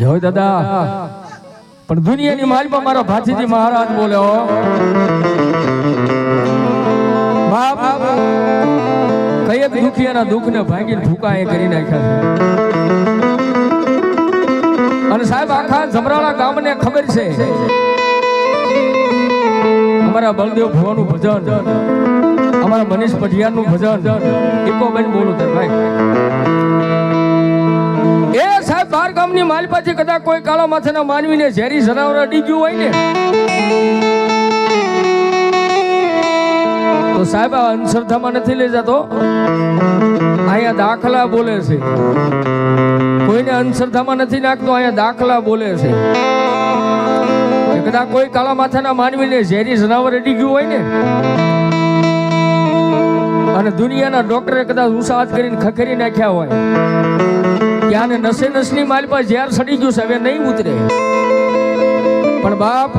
જય દાદા. પણ દુનિયાની માલમાં મારા ભાતીજી મહારાજ બોલ્યો બાપ કયેક દુખિયાના દુઃખને ભાંગીને ભૂકા એ કરી નાખ્યા અને સાહેબ, આખા જમરાળા ગામને ખબર છે, અમારા બળદેવ ભુવાનું ભજન, અમારા મનીષ પઢિયારનું ભજન. એકો બેન બોલું તર ભાઈ. બાર ગામની માલ પાછી કદાચ કોઈ કાળા માથાના માનવીને ઝેરી જનાવર અડી ગયું હોય ને. તો સાહેબ, આ અંધશ્રદ્ધામાં નથી લઈ જતો? અહીંયા દાખલા બોલે છે. કોઈને અંધશ્રદ્ધામાં નથી નાખતો, અહીંયા દાખલા બોલે છે. કદાચ કોઈ કાળા માથાના માનવીને ઝેરી જનાવર અડી ગયું હોય ને. અને દુનિયાના ડોક્ટરે કદાચ ઉસાહત કરીને ખખેરી નાખ્યા હોય. ત્યાં ને નસે નસની માલ પર ઝેર સડી ગયું છે, હવે નહીં ઉતરે. પણ બાપ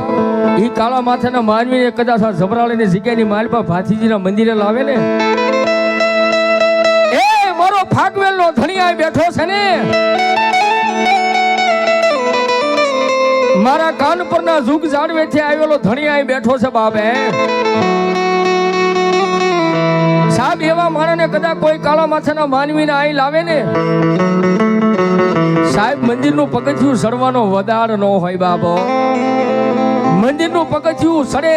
એ કાળા માથાના માનવીને કદાચ આ જબરાળીની જગ્યાની માલ પર ભાથીજીના મંદિરે લાવે ને? એ મારો ફાગવેલનો ધણિયા બેઠો છે ને? મારા કાન પરના ઝુગ ઝાડવેથી આવેલો ધણિયા બેઠો છે બાપે સાહેબ એવા માણસને કદાચ કોઈ કાળા માથાના માનવીને અહીં લાવે ને? સાહેબ, મંદિરનું પગથિયું સડવાનો વધાર ન હોય બાબો મંદિરનું પગથિયું સડે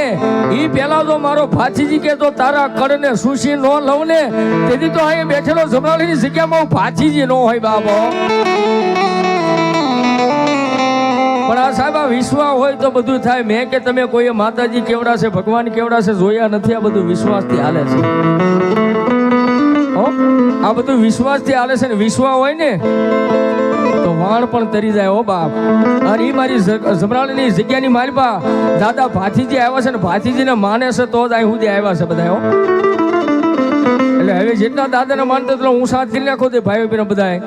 એ પેલા તો મારો ભાથીજી કે તો તારા કડને સુશી ન લઉં ને. તેથી તો અહીં બેઠેલો જમરાળીની જગ્યામાં ભાથીજી ન હોય બાબો પણ આ સાહેબ, આ વિશ્વાસ હોય તો બધું થાય. મેં કે તમે કોઈએ માતાજી કેવડા છે, ભગવાન કેવડા છે, જોયા નથી. આ બધું વિશ્વાસથી હાલે છે. આ બધું વિશ્વાસથી હાલે છે ને, વિશ્વાસ હોય ને, તો વાણ પણ તરી જાય, હો બાપ. ઈ મારી જમરાળની જગ્યાની મારી પા દાદા ભાથીજી આવ્યા છે ને, ભાથીજીને માને છે, તો જ અહીં સુધી આવ્યા છે બધા એટલે હવે જેટલા દાદાને માનતો એટલો હું સાથ કરી નાખો તે ભાઈઓ બહેનો બધાએ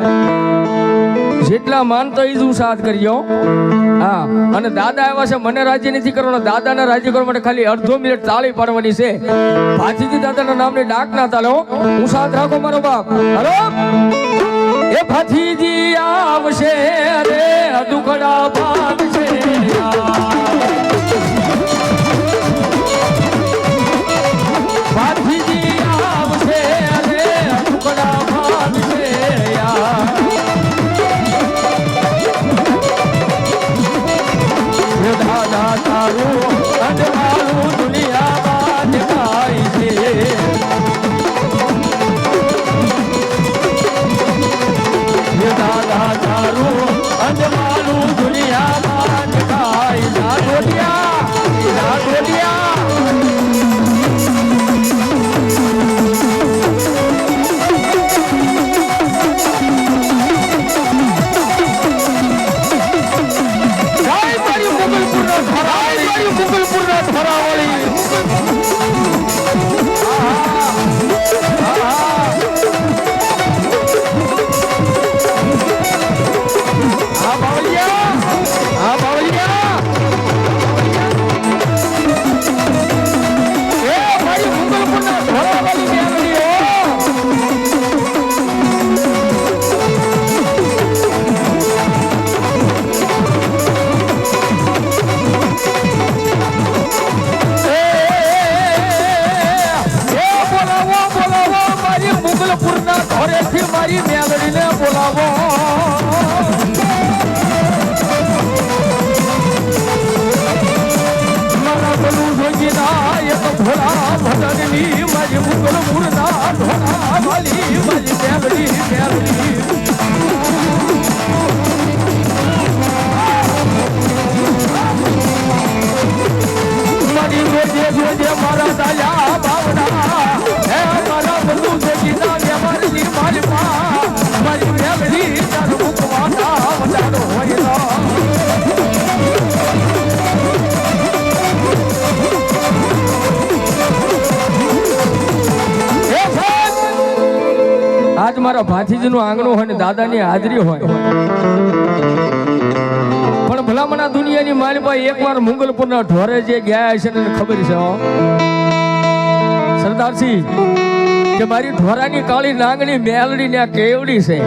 જેટલા માનતો એ જ હું સાથ કરજો હા. અને દાદા આવ્યા છે, મને રાજી નથી કરવાનો. દાદાને રાજી કરવા માટે ખાલી અડધો મિનિટ તાળી પાડવાની છે. ભાજીજી દાદાના નામની ડાક ના તાલો હો. સાથ રાખો મારો બાપ. હલો? એ ભાજીજી આવશે રે દુખડા ભાગશે દાદા તારું મારી મેલડીને બોલાવો. મારા બલુ જોગીના એક ભોળા ભજનની મારી મારા દયા આજ મારા ભાથીજીનું આંગણું હોય ને દાદાની હાજરી હોય. પણ ભલામણા દુનિયાની માલમાં એકવાર મુગલપુરના ઢોરે જે ગયા છે એને ખબર છે સરદારસિંહ કે મારી ઢોરાની કાળી નાંગણી મેલડી ને કેવડી છે?